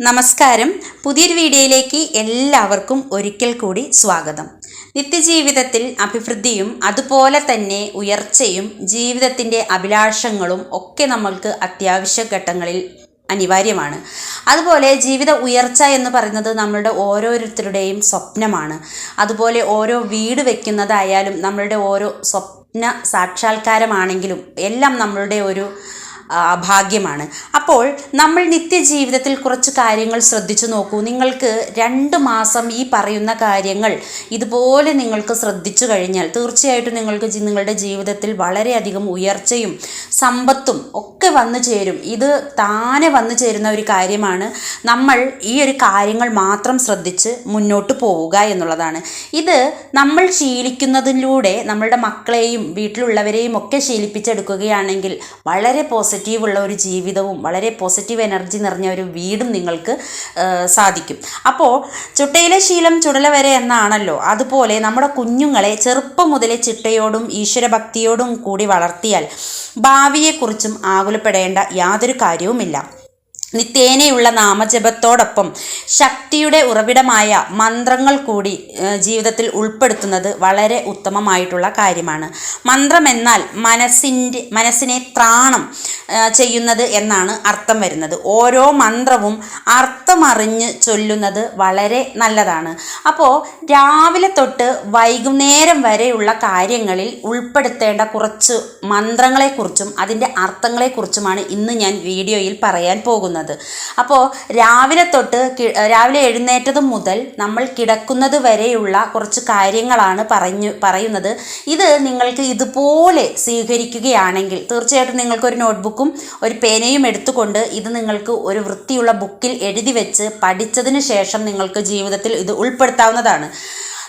നമസ്കാരം. പുതിയൊരു വീഡിയോയിലേക്ക് എല്ലാവർക്കും ഒരിക്കൽ കൂടി സ്വാഗതം. നിത്യജീവിതത്തിൽ അഭിവൃദ്ധിയും അതുപോലെ തന്നെ ഉയർച്ചയും ജീവിതത്തിന്റെ അഭിലാഷങ്ങളും ഒക്കെ നമ്മൾക്ക് അത്യാവശ്യ ഘട്ടങ്ങളിൽ അനിവാര്യമാണ്. അതുപോലെ ജീവിത ഉയർച്ച എന്ന് പറയുന്നത് നമ്മളുടെ ഓരോരുത്തരുടെയും സ്വപ്നമാണ്. അതുപോലെ ഓരോ വീട് വയ്ക്കുന്നതായാലും നമ്മളുടെ ഓരോ സ്വപ്ന സാക്ഷാത്കാരമാണെങ്കിലും എല്ലാം നമ്മളുടെ ഒരു ഭാഗ്യമാണ്. അപ്പോൾ നമ്മൾ നിത്യജീവിതത്തിൽ കുറച്ച് കാര്യങ്ങൾ ശ്രദ്ധിച്ചു നോക്കൂ. നിങ്ങൾക്ക് രണ്ട് മാസം ഈ പറയുന്ന കാര്യങ്ങൾ ഇതുപോലെ നിങ്ങൾക്ക് ശ്രദ്ധിച്ചു കഴിഞ്ഞാൽ തീർച്ചയായിട്ടും നിങ്ങൾക്ക് നിങ്ങളുടെ ജീവിതത്തിൽ വളരെയധികം ഉയർച്ചയും സമ്പത്തും ഒക്കെ വന്നു ചേരും. ഇത് താനെ വന്നു ചേരുന്ന ഒരു കാര്യമാണ്. നമ്മൾ ഈ ഒരു കാര്യങ്ങൾ മാത്രം ശ്രദ്ധിച്ച് മുന്നോട്ട് പോവുക എന്നുള്ളതാണ്. ഇത് നമ്മൾ ശീലിക്കുന്നതിലൂടെ നമ്മളുടെ മക്കളെയും വീട്ടിലുള്ളവരെയും ഒക്കെ ശീലിപ്പിച്ചെടുക്കുകയാണെങ്കിൽ വളരെ പോസിറ്റീവ് ഉള്ള ഒരു ജീവിതവും വളരെ പോസിറ്റീവ് എനർജി നിറഞ്ഞ ഒരു വീടും നിങ്ങൾക്ക് സാധിക്കും. അപ്പോൾ ചുട്ടയിലെ ശീലം ചുടല വരെ എന്നാണല്ലോ അതുപോലെ നമ്മുടെ കുഞ്ഞുങ്ങളെ ചെറുപ്പം മുതലേ ചിട്ടയോടും ഈശ്വരഭക്തിയോടും കൂടി വളർത്തിയാൽ ഭാവിയെക്കുറിച്ചും ആകുലപ്പെടേണ്ട യാതൊരു കാര്യവുമില്ല. നിത്യേനയുള്ള നാമജപത്തോടൊപ്പം ശക്തിയുടെ ഉറവിടമായ മന്ത്രങ്ങൾ കൂടി ജീവിതത്തിൽ ഉൾപ്പെടുത്തുന്നത് വളരെ ഉത്തമമായിട്ടുള്ള കാര്യമാണ്. മന്ത്രം എന്നാൽ മനസ്സിന്റെ മനസ്സിനെ ത്രാണം ചെയ്യുന്നത് എന്നാണ് അർത്ഥം വരുന്നത്. ഓരോ മന്ത്രവും അർത്ഥമറിഞ്ഞ് ചൊല്ലുന്നത് വളരെ നല്ലതാണ്. അപ്പോൾ രാവിലെ തൊട്ട് വൈകുന്നേരം വരെയുള്ള കാര്യങ്ങളിൽ ഉൾപ്പെടുത്തേണ്ട കുറച്ച് മന്ത്രങ്ങളെക്കുറിച്ചും അതിന്റെ അർത്ഥങ്ങളെക്കുറിച്ചുമാണ് ഇന്ന് ഞാൻ വീഡിയോയിൽ പറയാൻ പോകുന്നത്. അപ്പോൾ രാവിലെ തൊട്ട് രാവിലെ എഴുന്നേറ്റത് മുതൽ നമ്മൾ കിടക്കുന്നത് വരെയുള്ള കുറച്ച് കാര്യങ്ങളാണ് പറഞ്ഞു പറയുന്നത്. ഇത് നിങ്ങൾക്ക് ഇതുപോലെ സ്വീകരിക്കുകയാണെങ്കിൽ തീർച്ചയായിട്ടും നിങ്ങൾക്കൊരു നോട്ട്ബുക്കും ഒരു പേനയും എടുത്തുകൊണ്ട് ഇത് നിങ്ങൾക്ക് ഒരു വൃത്തിയുള്ള ബുക്കിൽ എഴുതി വെച്ച് പഠിച്ചതിന് ശേഷം നിങ്ങൾക്ക് ജീവിതത്തിൽ ഇത് ഉൾപ്പെടുത്താവുന്നതാണ്.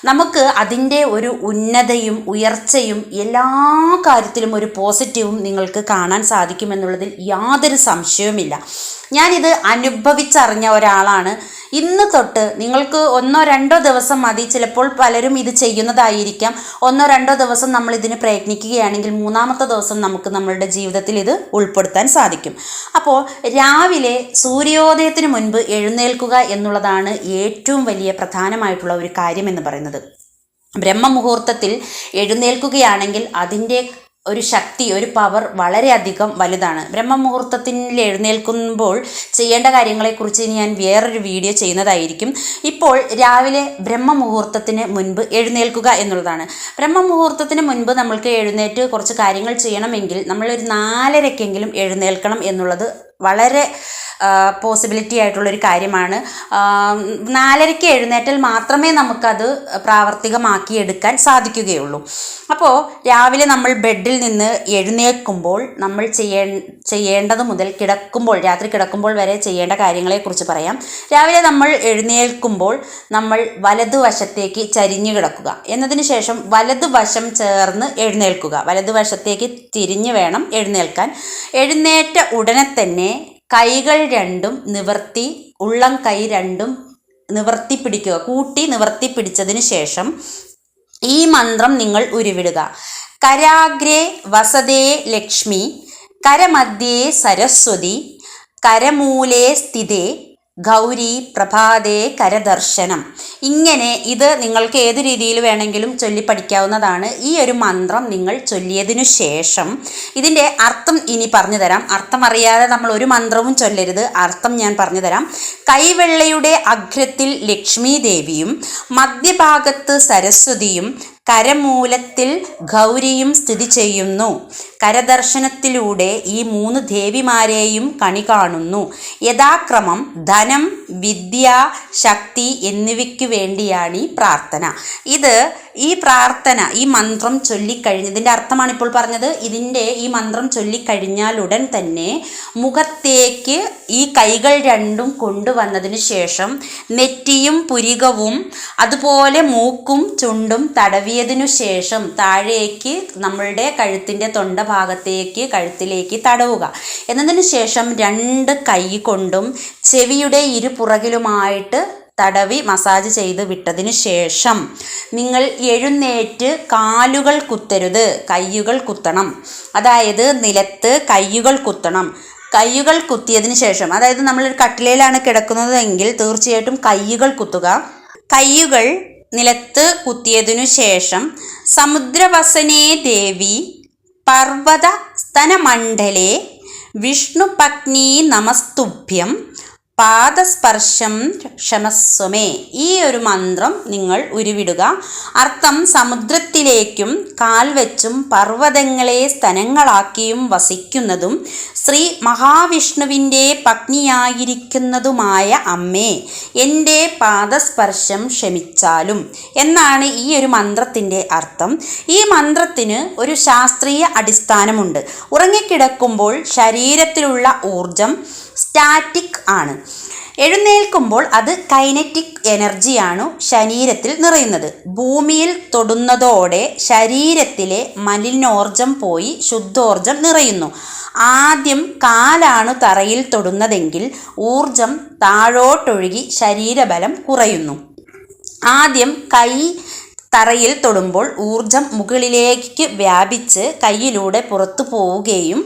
നമുക്ക് അതിന്റെ ഒരു ഉന്നതയും ഉയർച്ചയും എല്ലാ കാര്യത്തിലും ഒരു പോസിറ്റീവും നിങ്ങൾക്ക് കാണാൻ സാധിക്കുമെന്നുള്ളതിൽ യാതൊരു സംശയവുമില്ല. ഞാനിത് അനുഭവിച്ചറിഞ്ഞ ഒരാളാണ്. ഇന്ന് തൊട്ട് നിങ്ങൾക്ക് ഒന്നോ രണ്ടോ ദിവസം മതി. ചിലപ്പോൾ പലരും ഇത് ചെയ്യുന്നതായിരിക്കാം. ഒന്നോ രണ്ടോ ദിവസം നമ്മൾ ഇതിന് പ്രയത്നിക്കുകയാണെങ്കിൽ മൂന്നാമത്തെ ദിവസം നമുക്ക് നമ്മളുടെ ജീവിതത്തിൽ ഇത് ഉൾപ്പെടുത്താൻ സാധിക്കും. അപ്പോൾ രാവിലെ സൂര്യോദയത്തിന് മുൻപ് എഴുന്നേൽക്കുക എന്നുള്ളതാണ് ഏറ്റവും വലിയ പ്രധാനമായിട്ടുള്ള ഒരു കാര്യം എന്ന് പറയുന്നത്. ബ്രഹ്മമുഹൂർത്തത്തിൽ എഴുന്നേൽക്കുകയാണെങ്കിൽ അതിന്റെ ഒരു ശക്തി ഒരു പവർ വളരെയധികം വലുതാണ്. ബ്രഹ്മമുഹൂർത്തത്തിൽ എഴുന്നേൽക്കുമ്പോൾ ചെയ്യേണ്ട കാര്യങ്ങളെക്കുറിച്ച് ഞാൻ വേറൊരു വീഡിയോ ചെയ്യുന്നതായിരിക്കും. ഇപ്പോൾ രാവിലെ ബ്രഹ്മമുഹൂർത്തത്തിന് മുൻപ് എഴുന്നേൽക്കുക എന്നുള്ളതാണ്. ബ്രഹ്മമുഹൂർത്തത്തിന് മുൻപ് നമ്മൾക്ക് എഴുന്നേറ്റ് കുറച്ച് കാര്യങ്ങൾ ചെയ്യണമെങ്കിൽ നമ്മളൊരു നാലരയ്ക്കെങ്കിലും എഴുന്നേൽക്കണം എന്നുള്ളത് വളരെ പോസിബിലിറ്റി ആയിട്ടുള്ളൊരു കാര്യമാണ്. നാലരയ്ക്ക് എഴുന്നേറ്റാൽ മാത്രമേ നമുക്കത് പ്രാവർത്തികമാക്കി എടുക്കാൻ സാധിക്കുകയുള്ളൂ. അപ്പോൾ രാവിലെ നമ്മൾ ബെഡിൽ നിന്ന് എഴുന്നേൽക്കുമ്പോൾ നമ്മൾ ചെയ്യേ ചെയ്യേണ്ടത് മുതൽ കിടക്കുമ്പോൾ രാത്രി കിടക്കുമ്പോൾ വരെ ചെയ്യേണ്ട കാര്യങ്ങളെക്കുറിച്ച് പറയാം. രാവിലെ നമ്മൾ എഴുന്നേൽക്കുമ്പോൾ നമ്മൾ വലതുവശത്തേക്ക് ചരിഞ്ഞു കിടക്കുക. എന്നതിന് ശേഷം വലതുവശം ചേർന്ന് എഴുന്നേൽക്കുക. വലതുവശത്തേക്ക് തിരിഞ്ഞു വേണം എഴുന്നേൽക്കാൻ. എഴുന്നേറ്റ ഉടനെ തന്നെ കൈകൾ രണ്ടും നിവർത്തി ഉള്ളം കൈ രണ്ടും നിവർത്തി പിടിക്കുക കൂട്ടി നിവർത്തി പിടിച്ചതിന് ശേഷം ഈ മന്ത്രം നിങ്ങൾ ഉരുവിടുക. കരാഗ്രേ വസതേ ലക്ഷ്മി കരമധ്യേ സരസ്വതി കരമൂലേ സ്ഥിതേ ഗൗരി പ്രഭാതേ കരദർശനം. ഇങ്ങനെ ഇത് നിങ്ങൾക്ക് ഏത് രീതിയിൽ വേണമെങ്കിലും ചൊല്ലി പഠിക്കാവുന്നതാണ്. ഈ ഒരു മന്ത്രം നിങ്ങൾ ചൊല്ലിയതിനു ശേഷം ഇതിന്റെ അർത്ഥം ഇനി പറഞ്ഞു തരാം. അർത്ഥം അറിയാതെ നമ്മൾ ഒരു മന്ത്രവും ചൊല്ലരുത്. അർത്ഥം ഞാൻ പറഞ്ഞു തരാം. കൈവെള്ളയുടെ അഗ്രത്തിൽ ലക്ഷ്മി ദേവിയും മധ്യഭാഗത്ത് സരസ്വതിയും കരമൂലത്തിൽ ഗൗരിയും സ്ഥിതി ചെയ്യുന്നു. കരദർശനത്തിലൂടെ ഈ മൂന്ന് ദേവിമാരെയും കണി കാണുന്നു. യഥാക്രമം ധനം വിദ്യ ശക്തി എന്നിവയ്ക്ക് വേണ്ടിയാണ് ഈ പ്രാർത്ഥന. ഇത് ഈ പ്രാർത്ഥന ഈ മന്ത്രം ചൊല്ലിക്കഴിഞ്ഞ് ഇതിന്റെ അർത്ഥമാണ് ഇപ്പോൾ പറഞ്ഞത്. ഇതിന്റെ ഈ മന്ത്രം ചൊല്ലിക്കഴിഞ്ഞാൽ ഉടൻ തന്നെ മുഖത്തേക്ക് ഈ കൈകൾ രണ്ടും കൊണ്ടുവന്നതിന് ശേഷം നെറ്റിയും പുരികവും അതുപോലെ മൂക്കും ചുണ്ടും തടവിയതിനു ശേഷം താഴേക്ക് നമ്മളുടെ കഴുത്തിന്റെ തൊണ്ട ഭാഗത്തേക്ക് കഴുത്തിലേക്ക് തടവുക. എന്നതിന് ശേഷം രണ്ട് കൈ കൊണ്ടും ചെവിയുടെ ഇരുപുറകിലുമായിട്ട് തടവി മസാജ് ചെയ്ത് വിട്ടതിന് ശേഷം നിങ്ങൾ എഴുന്നേറ്റ് കാലുകൾ കുത്തരുത് കയ്യുകൾ കുത്തണം. അതായത് നിലത്ത് കയ്യുകൾ കുത്തണം. കയ്യുകൾ കുത്തിയതിന് ശേഷം അതായത് നമ്മളൊരു കട്ടിലയിലാണ് കിടക്കുന്നതെങ്കിൽ തീർച്ചയായിട്ടും കയ്യുകൾ കുത്തുക. കയ്യുകൾ നിലത്ത് കുത്തിയതിനു ശേഷം സമുദ്രവസനേ ദേവി പർവത സ്തനമണ്ഡലേ വിഷ്ണുപത്നി നമസ്തുഭ്യം പാദസ്പർശം ക്ഷമസ്വമേ ഈ ഒരു മന്ത്രം നിങ്ങൾ ഉരുവിടുക. അർത്ഥം സമുദ്രത്തിലേക്കും കാൽ വെച്ചും പർവതങ്ങളെ സ്തനങ്ങളാക്കിയും വസിക്കുന്നതും ശ്രീ മഹാവിഷ്ണുവിന്റെ പത്നിയായിരിക്കുന്നതുമായ അമ്മേ എന്റെ പാദസ്പർശം ക്ഷമിച്ചാലും. എന്നാണ് ഈ ഒരു മന്ത്രത്തിന്റെ അർത്ഥം. ഈ മന്ത്രത്തിന് ഒരു ശാസ്ത്രീയ അടിസ്ഥാനമുണ്ട്. ഉറങ്ങിക്കിടക്കുമ്പോൾ ശരീരത്തിലുള്ള ഊർജം സ്റ്റാറ്റിക് ആണ്. എഴുന്നേൽക്കുമ്പോൾ അത് കൈനറ്റിക് എനർജിയാണ് ശരീരത്തിൽ നിറയുന്നത്. ഭൂമിയിൽ തൊടുന്നതോടെ ശരീരത്തിലെ മലിനോർജം പോയി ശുദ്ധോർജം നിറയുന്നു. ആദ്യം കാലാണ് തറയിൽ തൊടുന്നതെങ്കിൽ ഊർജം താഴോട്ടൊഴുകി ശരീരബലം കുറയുന്നു. ആദ്യം കൈ തറയിൽ തൊടുമ്പോൾ ഊർജം മുകളിലേക്ക് വ്യാപിച്ച് കയ്യിലൂടെ പുറത്തു പോവുകയും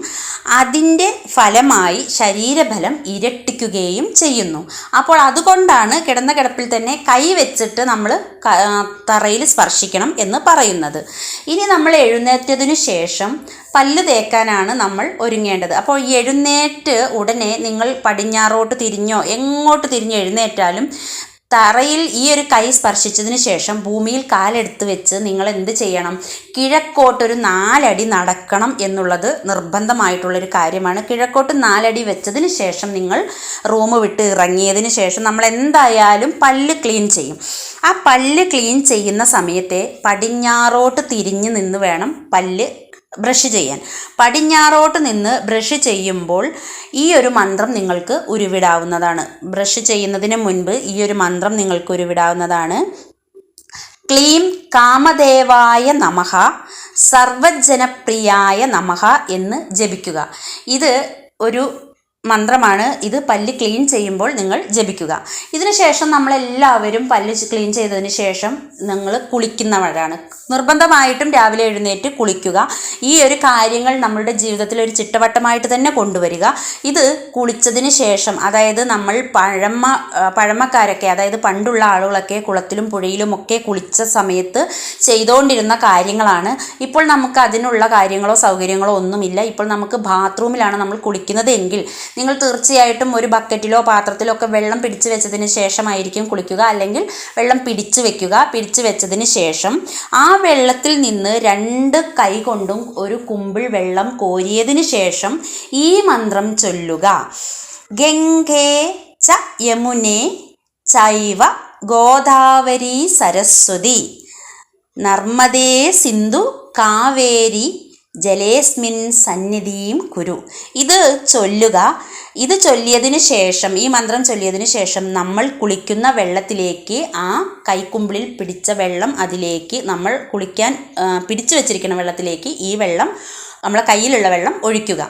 അതിന്റെ ഫലമായി ശരീരബലം ഇരട്ടിക്കുകയും ചെയ്യുന്നു. അപ്പോൾ അതുകൊണ്ടാണ് കിടന്ന കിടപ്പിൽ തന്നെ കൈ വെച്ചിട്ട് നമ്മൾ തറയിൽ സ്പർശിക്കണം എന്ന് പറയുന്നത്. ഇനി നമ്മൾ എഴുന്നേറ്റതിനു ശേഷം പല്ല് തേക്കാനാണ് നമ്മൾ ഒരുങ്ങേണ്ടത്. അപ്പോൾ എഴുന്നേറ്റ് ഉടനെ നിങ്ങൾ പടിഞ്ഞാറോട്ട് തിരിഞ്ഞോ എങ്ങോട്ട് തിരിഞ്ഞ് എഴുന്നേറ്റാലും തറയിൽ ഈ ഒരു കൈ സ്പർശിച്ചതിന് ശേഷം ഭൂമിയിൽ കാലെടുത്ത് വെച്ച് നിങ്ങൾ എന്ത് ചെയ്യണം? കിഴക്കോട്ടൊരു നാലടി നടക്കണം എന്നുള്ളത് നിർബന്ധമായിട്ടുള്ളൊരു കാര്യമാണ്. കിഴക്കോട്ട് നാലടി വെച്ചതിന് ശേഷം നിങ്ങൾ റൂം വിട്ട് ഇറങ്ങിയതിന് ശേഷം നമ്മൾ എന്തായാലും പല്ല് ക്ലീൻ ചെയ്യും. ആ പല്ല് ക്ലീൻ ചെയ്യുന്ന സമയത്തെ പടിഞ്ഞാറോട്ട് തിരിഞ്ഞ് നിന്ന് വേണം പല്ല് ബ്രഷ് ചെയ്യാൻ. പടിഞ്ഞാറോട്ട് നിന്ന് ബ്രഷ് ചെയ്യുമ്പോൾ ഈ ഒരു മന്ത്രം നിങ്ങൾക്ക് ഉരുവിടാവുന്നതാണ്. ബ്രഷ് ചെയ്യുന്നതിന് മുൻപ് ഈ ഒരു മന്ത്രം നിങ്ങൾക്ക് ഉരുവിടാവുന്നതാണ്. ക്ലീം കാമദേവായ നമഹ സർവജനപ്രിയായ നമഹ എന്ന് ജപിക്കുക. ഇത് ഒരു മന്ത്രമാണ് ഇത് പല്ല് ക്ലീൻ ചെയ്യുമ്പോൾ നിങ്ങൾ ജപിക്കുക. ഇതിനുശേഷം നമ്മളെല്ലാവരും പല്ല് ക്ലീൻ ചെയ്തതിന് ശേഷം നിങ്ങൾ കുളിക്കുന്നവരാണ്. നിർബന്ധമായിട്ടും രാവിലെ എഴുന്നേറ്റ് കുളിക്കുക. ഈ ഒരു കാര്യങ്ങൾ നമ്മളുടെ ജീവിതത്തിൽ ഒരു ചിട്ടവട്ടമായിട്ട് തന്നെ കൊണ്ടുവരിക. ഇത് കുളിച്ചതിന് ശേഷം അതായത് നമ്മൾ പഴമ പഴമക്കാരൊക്കെ അതായത് പണ്ടുള്ള ആളുകളൊക്കെ കുളത്തിലും പുഴയിലും ഒക്കെ കുളിച്ച സമയത്ത് ചെയ്തുകൊണ്ടിരുന്ന കാര്യങ്ങളാണ്. ഇപ്പോൾ നമുക്ക് അതിനുള്ള കാര്യങ്ങളോ സൗകര്യങ്ങളോ ഒന്നുമില്ല. ഇപ്പോൾ നമുക്ക് ബാത്റൂമിലാണ് നമ്മൾ കുളിക്കുന്നത് എങ്കിൽ നിങ്ങൾ തീർച്ചയായിട്ടും ഒരു ബക്കറ്റിലോ പാത്രത്തിലോ ഒക്കെ വെള്ളം പിടിച്ചു വെച്ചതിന് ശേഷമായിരിക്കും കുളിക്കുക. അല്ലെങ്കിൽ വെള്ളം പിടിച്ചു വെക്കുക. പിടിച്ചു വെച്ചതിന് ശേഷം ആ വെള്ളത്തിൽ നിന്ന് രണ്ട് കൈ കൊണ്ടും ഒരു കുമ്പിൾ വെള്ളം കോരിയതിന് ശേഷം ഈ മന്ത്രം ചൊല്ലുക. ഗംഗേ ച യമുനെ ചൈവ ഗോദാവരി സരസ്വതി. നർമ്മദേ സിന്ധു കാവേരി ജലേസ്മിൻ സന്നിധിയും കുരു. ഇത് ചൊല്ലുക ഇത് ചൊല്ലിയതിന് ശേഷം ഈ മന്ത്രം ചൊല്ലിയതിന് ശേഷം നമ്മൾ കുളിക്കുന്ന വെള്ളത്തിലേക്ക് ആ കൈക്കുമ്പിളിൽ പിടിച്ച വെള്ളം അതിലേക്ക് നമ്മൾ കുളിക്കാൻ പിടിച്ചു വെച്ചിരിക്കുന്ന വെള്ളത്തിലേക്ക് ഈ വെള്ളം നമ്മളെ കയ്യിലുള്ള വെള്ളം ഒഴിക്കുക.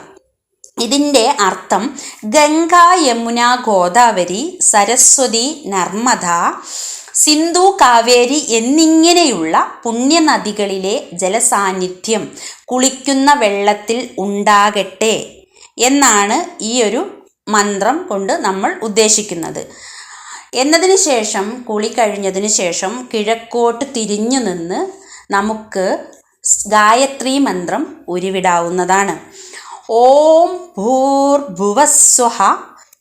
ഇതിന്റെ അർത്ഥം ഗംഗ യമുന ഗോദാവരി സരസ്വതി നർമ്മദ സിന്ധു കാവേരി എന്നിങ്ങനെയുള്ള പുണ്യനദികളിലെ ജലസാന്നിധ്യം കുളിക്കുന്ന വെള്ളത്തിൽ ഉണ്ടാകട്ടെ എന്നാണ് ഈ ഒരു മന്ത്രം കൊണ്ട് നമ്മൾ ഉദ്ദേശിക്കുന്നത്. എന്നതിന് ശേഷം കുളി കഴിഞ്ഞതിന് ശേഷം കിഴക്കോട്ട് തിരിഞ്ഞു നിന്ന് നമുക്ക് ഗായത്രി മന്ത്രം ഉരുവിടാവുന്നതാണ്. ഓം ഭൂർഭുവസ്വഹ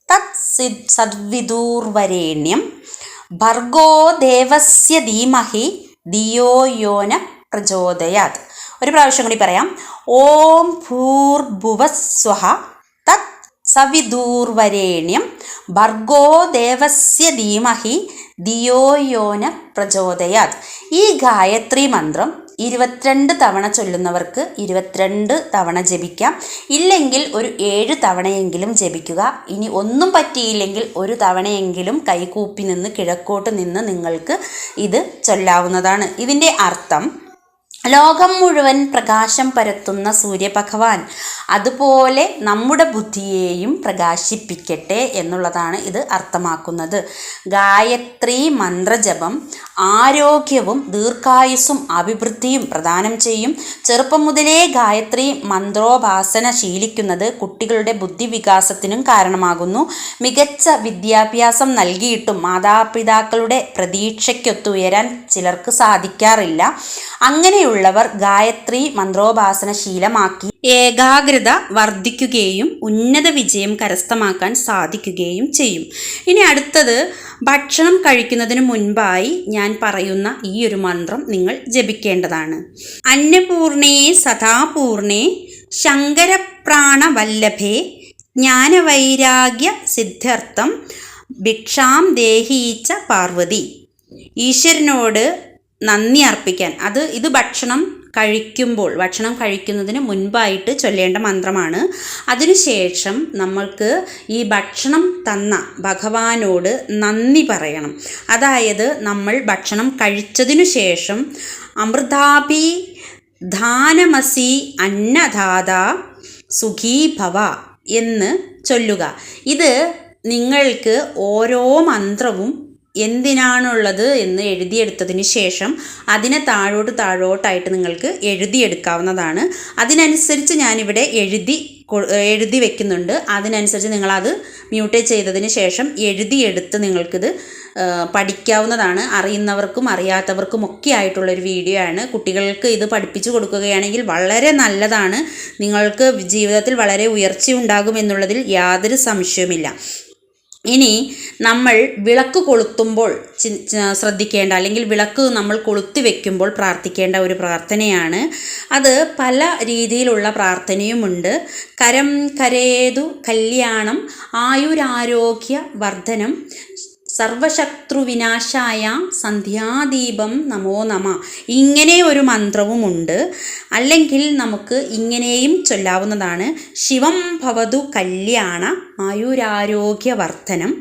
തത് സദ്വിദൂർവരേണ്യം ഭർഗോ ദേവസ്യ ധീമഹി ദിയോ യോന പ്രചോദയാത്. ഒരു പ്രാവശ്യം കൂടി പറയാം. ഓം ഭൂർഭുവസ്വഹ തത് സവിദൂർവരേണ്യം ഭർഗോ ദേവസ്യ ധീമഹി ദിയോ യോന പ്രചോദയാത്. ഈ ഗായത്രി മന്ത്രം ഇരുപത്തിരണ്ട് തവണ ചൊല്ലുന്നവർക്ക് ഇരുപത്തിരണ്ട് തവണ ജപിക്കാം. ഇല്ലെങ്കിൽ ഒരു ഏഴ് തവണയെങ്കിലും ജപിക്കുക. ഇനി ഒന്നും പറ്റിയില്ലെങ്കിൽ ഒരു തവണയെങ്കിലും കൈകൂപ്പി നിന്ന് കിഴക്കോട്ട് നിന്ന് നിങ്ങൾക്ക് ഇത് ചൊല്ലാവുന്നതാണ്. ഇതിന്റെ അർത്ഥം ലോകം മുഴുവൻ പ്രകാശം പരത്തുന്ന സൂര്യഭഗവാൻ. അതുപോലെ നമ്മുടെ ബുദ്ധിയെയും പ്രകാശിപ്പിക്കട്ടെ എന്നുള്ളതാണ് ഇത് അർത്ഥമാക്കുന്നത്. ഗായത്രി മന്ത്രജപം ആരോഗ്യവും ദീർഘായുസ്സും അഭിവൃദ്ധിയും പ്രദാനം ചെയ്യും. ചെറുപ്പം മുതലേ ഗായത്രി മന്ത്രോപാസന ശീലിക്കുന്നത് കുട്ടികളുടെ ബുദ്ധി വികാസത്തിനും കാരണമാകുന്നു. മികച്ച വിദ്യാഭ്യാസം നൽകിയിട്ടും മാതാപിതാക്കളുടെ പ്രതീക്ഷയ്ക്കൊത്തുയരാൻ ചിലർക്ക് സാധിക്കാറില്ല. അങ്ങനെയുള്ളവർ ഗായത്രി മന്ത്രോപാസന ശീലമാക്കി ഏകാഗ്രത വർദ്ധിക്കുകയും ഉന്നത വിജയം കരസ്ഥമാക്കാൻ സാധിക്കുകയും ചെയ്യും. ഇനി അടുത്തത് ഭക്ഷണം കഴിക്കുന്നതിന് മുൻപായി ഞാൻ പറയുന്ന ഈ ഒരു മന്ത്രം നിങ്ങൾ ജപിക്കേണ്ടതാണ്. അന്നപൂർണേ സദാപൂർണേ ശങ്കരപ്രാണവല്ലഭേ ജ്ഞാനവൈരാഗ്യ സിദ്ധാർത്ഥം ഭിക്ഷാം ദേഹീച്ച പാർവതി. ഈശ്വരനോട് നന്ദി അർപ്പിക്കാൻ. അത് ഇത് ഭക്ഷണം കഴിക്കുമ്പോൾ ഭക്ഷണം കഴിക്കുന്നതിന് മുൻപായിട്ട് ചൊല്ലേണ്ട മന്ത്രമാണ്. അതിനുശേഷം നമ്മൾക്ക് ഈ ഭക്ഷണം തന്ന ഭഗവാനോട് നന്ദി പറയണം. അതായത് നമ്മൾ ഭക്ഷണം കഴിച്ചതിനു ശേഷം അമൃതാഭി ധാനമസി അന്നദാത സുഖീഭവ എന്ന് ചൊല്ലുക. ഇത് നിങ്ങൾക്ക് ഓരോ മന്ത്രവും എന്തിനാണുള്ളത് എന്ന് എഴുതിയെടുത്തതിന് ശേഷം അതിനെ താഴോട്ട് താഴോട്ടായിട്ട് നിങ്ങൾക്ക് എഴുതിയെടുക്കാവുന്നതാണ്. അതിനനുസരിച്ച് ഞാനിവിടെ എഴുതി എഴുതി വെക്കുന്നുണ്ട്. അതിനനുസരിച്ച് നിങ്ങളത് മ്യൂട്ട് ചെയ്തതിന് ശേഷം എഴുതിയെടുത്ത് നിങ്ങൾക്കിത് പഠിക്കാവുന്നതാണ്. അറിയുന്നവർക്കും അറിയാത്തവർക്കും ഒക്കെ ആയിട്ടുള്ളൊരു വീഡിയോ ആണ്. കുട്ടികൾക്ക് ഇത് പഠിപ്പിച്ചു കൊടുക്കുകയാണെങ്കിൽ വളരെ നല്ലതാണ്. നിങ്ങൾക്ക് ജീവിതത്തിൽ വളരെ ഉയർച്ച ഉണ്ടാകുമെന്നുള്ളതിൽ യാതൊരു സംശയവുമില്ല. ഇനി നമ്മൾ വിളക്ക് കൊളുത്തുമ്പോൾ ശ്രദ്ധിക്കേണ്ട അല്ലെങ്കിൽ വിളക്ക് നമ്മൾ കൊളുത്തി വെക്കുമ്പോൾ പ്രാർത്ഥിക്കേണ്ട ഒരു പ്രാർത്ഥനയാണ്. അത് പല രീതിയിലുള്ള പ്രാർത്ഥനയുമുണ്ട്. കരം കരേതു കല്യാണം ആയുരാരോഗ്യ വർധനം സർവശത്രുവിനാശായ സന്ധ്യാദീപം നമോ നമ ഇങ്ങനെ ഒരു മന്ത്രവുമുണ്ട്. അല്ലെങ്കിൽ നമുക്ക് ഇങ്ങനെയും ചൊല്ലാവുന്നതാണ്. ശിവം ഭവതു കല്യാണ ആയുരാരോഗ്യവർദ്ധനം.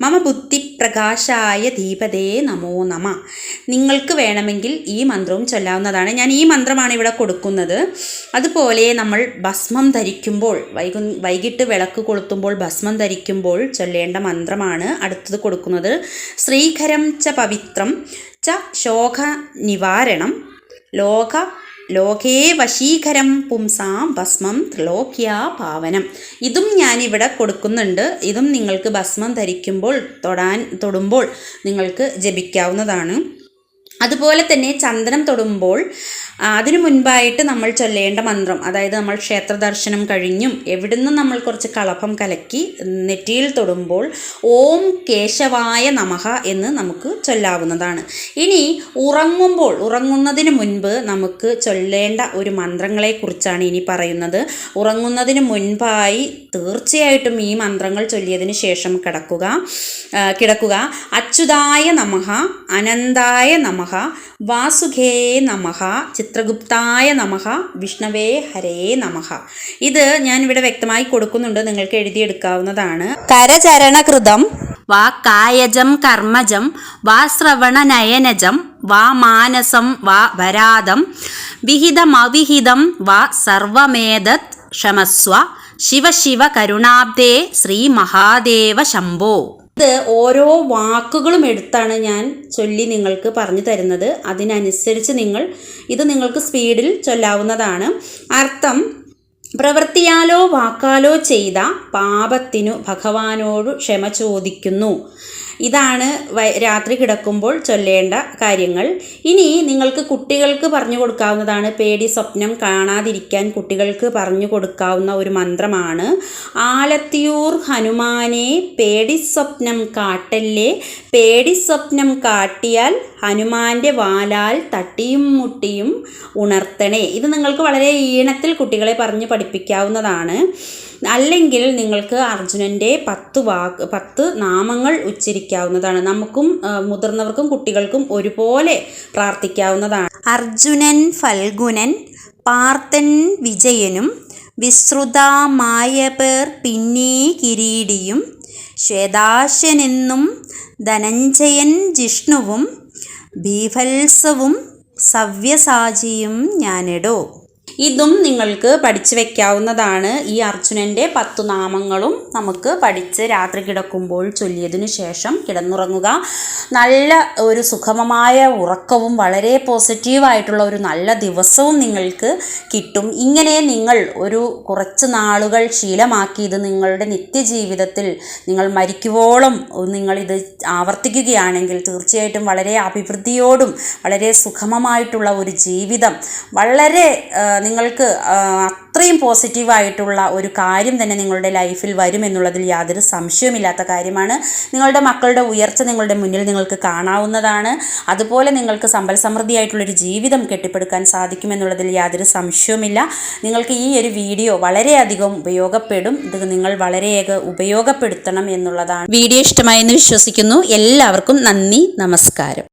മമ ബുദ്ധിപ്രകാശായ ദീപതേ നമോ നമ. നിങ്ങൾക്ക് വേണമെങ്കിൽ ഈ മന്ത്രവും ചൊല്ലാവുന്നതാണ്. ഞാൻ ഈ മന്ത്രമാണ് ഇവിടെ കൊടുക്കുന്നത്. അതുപോലെ നമ്മൾ ഭസ്മം ധരിക്കുമ്പോൾ വൈകു വൈകിട്ട് വിളക്ക് കൊളുത്തുമ്പോൾ ഭസ്മം ധരിക്കുമ്പോൾ ചൊല്ലേണ്ട മന്ത്രമാണ് അടുത്തത് കൊടുക്കുന്നത്. ശ്രീകരം ച പവിത്രം ച ശോക നിവാരണം. ലോക ലോകേ വശീകരം പുംസാം ഭസ്മം ത്രിലോക്യാ പാവനം. ഇതും ഞാനിവിടെ കൊടുക്കുന്നുണ്ട്. ഇതും നിങ്ങൾക്ക് ഭസ്മം ധരിക്കുമ്പോൾ തൊടാൻ തൊടുമ്പോൾ നിങ്ങൾക്ക് ജപിക്കാവുന്നതാണ്. അതുപോലെ തന്നെ ചന്ദനം തൊടുമ്പോൾ അതിനു മുൻപായിട്ട് നമ്മൾ ചൊല്ലേണ്ട മന്ത്രം അതായത് നമ്മൾ ക്ഷേത്ര ദർശനം കഴിഞ്ഞും എവിടുന്നും നമ്മൾ കുറച്ച് കളഭം കലക്കി നെറ്റിയിൽ തൊടുമ്പോൾ ഓം കേശവായ നമഹ എന്ന് നമുക്ക് ചൊല്ലാവുന്നതാണ്. ഇനി ഉറങ്ങുമ്പോൾ ഉറങ്ങുന്നതിന് മുൻപ് നമുക്ക് ചൊല്ലേണ്ട ഒരു മന്ത്രങ്ങളെക്കുറിച്ചാണ് ഇനി പറയുന്നത്. ഉറങ്ങുന്നതിന് മുൻപായി തീർച്ചയായിട്ടും ഈ മന്ത്രങ്ങൾ ചൊല്ലിയതിന് ശേഷം കിടക്കുക കിടക്കുക. അച്യുതായ നമഹ അനന്തായ നമ. വാസുഖേ നമഃ. ചിത്രഗുപ്തായ നമഹ വിഷ്ണവേ ഹരേ നമഹ ഇത് ഞാൻ ഇവിടെ വ്യക്തമായി കൊടുക്കുന്നുണ്ട്. നിങ്ങൾക്ക് എഴുതിയെടുക്കാവുന്നതാണ്. കരചരണകൃതം. വാ കായജം കർമ്മജം. വാ ശ്രവണനയനജം. വാ മാനസം. വാ വരാതം. വിഹിതമവിഹിതം. വാ സർവമേതത് ക്ഷമസ്വ. ശിവ ശിവ കരുണാബ്ദേ ശ്രീ മഹാദേവ ശംഭോ. ഇത് ഓരോ വാക്കുകളും എടുത്താണ് ഞാൻ ചൊല്ലി നിങ്ങൾക്ക് പറഞ്ഞു തരുന്നത്. അതിനനുസരിച്ച് നിങ്ങൾ ഇത് നിങ്ങൾക്ക് സ്പീഡിൽ ചൊല്ലാവുന്നതാണ്. അർത്ഥം പ്രവൃത്തിയാലോ വാക്കാലോ ചെയ്ത പാപത്തിനു ഭഗവാനോട് ക്ഷമ ചോദിക്കുന്നു. ഇതാണ് രാത്രി കിടക്കുമ്പോൾ ചൊല്ലേണ്ട കാര്യങ്ങൾ. ഇനി നിങ്ങൾക്ക് കുട്ടികൾക്ക് പറഞ്ഞു കൊടുക്കാവുന്നതാണ്. പേടി സ്വപ്നം കാണാതിരിക്കാൻ കുട്ടികൾക്ക് പറഞ്ഞു കൊടുക്കാവുന്ന ഒരു മന്ത്രമാണ്. ആലത്തിയൂർ ഹനുമാനെ പേടി സ്വപ്നം കാട്ടല്ലേ? പേടി സ്വപ്നം കാട്ടിയാൽ ഹനുമാന്റെ വാലാൽ തട്ടിയും മുട്ടിയും ഉണർത്തണേ. ഇത് നിങ്ങൾക്ക് വളരെ ഈണത്തിൽ കുട്ടികളെ പറഞ്ഞ് പഠിപ്പിക്കാവുന്നതാണ്. അല്ലെങ്കിൽ നിങ്ങൾക്ക് അർജുനന്റെ പത്ത് വാക്ക് പത്ത് നാമങ്ങൾ ഉച്ചരിക്കാവുന്നതാണ്. നമുക്കും മുതിർന്നവർക്കും കുട്ടികൾക്കും ഒരുപോലെ പ്രാർത്ഥിക്കാവുന്നതാണ്. അർജുനൻ ഫൽഗുനൻ പാർത്തൻ വിജയനും വിശ്രുതമായ പിന്നേ കിരീടിയും ശ്വേതാശനെന്നും ധനഞ്ജയൻ ജിഷ്ണുവും ബീഭത്സവും സവ്യസാചിയും ഞാനെടോ. ഇതും നിങ്ങൾക്ക് പഠിച്ചു വെക്കാവുന്നതാണ്. ഈ അർജുനന്റെ പത്തു നാമങ്ങളും നമുക്ക് പഠിച്ച് രാത്രി കിടക്കുമ്പോൾ ചൊല്ലിയതിനു ശേഷം കിടന്നുറങ്ങുക. നല്ല ഒരു സുഖമമായ ഉറക്കവും വളരെ പോസിറ്റീവായിട്ടുള്ള ഒരു നല്ല ദിവസവും നിങ്ങൾക്ക് കിട്ടും. ഇങ്ങനെ നിങ്ങൾ ഒരു കുറച്ച് നാളുകൾ ശീലമാക്കി ഇത് നിങ്ങളുടെ നിത്യജീവിതത്തിൽ നിങ്ങൾ മരിക്കുവോളം നിങ്ങളിത് ആവർത്തിക്കുകയാണെങ്കിൽ തീർച്ചയായിട്ടും വളരെ അഭിവൃദ്ധിയോടും വളരെ സുഖമമായിട്ടുള്ള ഒരു ജീവിതം. വളരെ നിങ്ങൾക്ക് അത്രയും പോസിറ്റീവായിട്ടുള്ള ഒരു കാര്യം തന്നെ നിങ്ങളുടെ ലൈഫിൽ വരുമെന്നുള്ളതിൽ യാതൊരു സംശയവുമില്ലാത്ത കാര്യമാണ്. നിങ്ങളുടെ മക്കളുടെ ഉയർച്ച നിങ്ങളുടെ മുന്നിൽ നിങ്ങൾക്ക് കാണാവുന്നതാണ്. അതുപോലെ നിങ്ങൾക്ക് സമ്പൽ സമൃദ്ധിയായിട്ടുള്ളൊരു ജീവിതം കെട്ടിപ്പടുക്കാൻ സാധിക്കുമെന്നുള്ളതിൽ യാതൊരു സംശയവുമില്ല. നിങ്ങൾക്ക് ഈ ഒരു വീഡിയോ വളരെയധികം ഉപയോഗപ്പെടും. ഇത് നിങ്ങൾ വളരെയേറെ ഉപയോഗപ്പെടുത്തണം എന്നുള്ളതാണ്. വീഡിയോ ഇഷ്ടമായെന്ന് വിശ്വസിക്കുന്നു. എല്ലാവർക്കും നന്ദി നമസ്കാരം.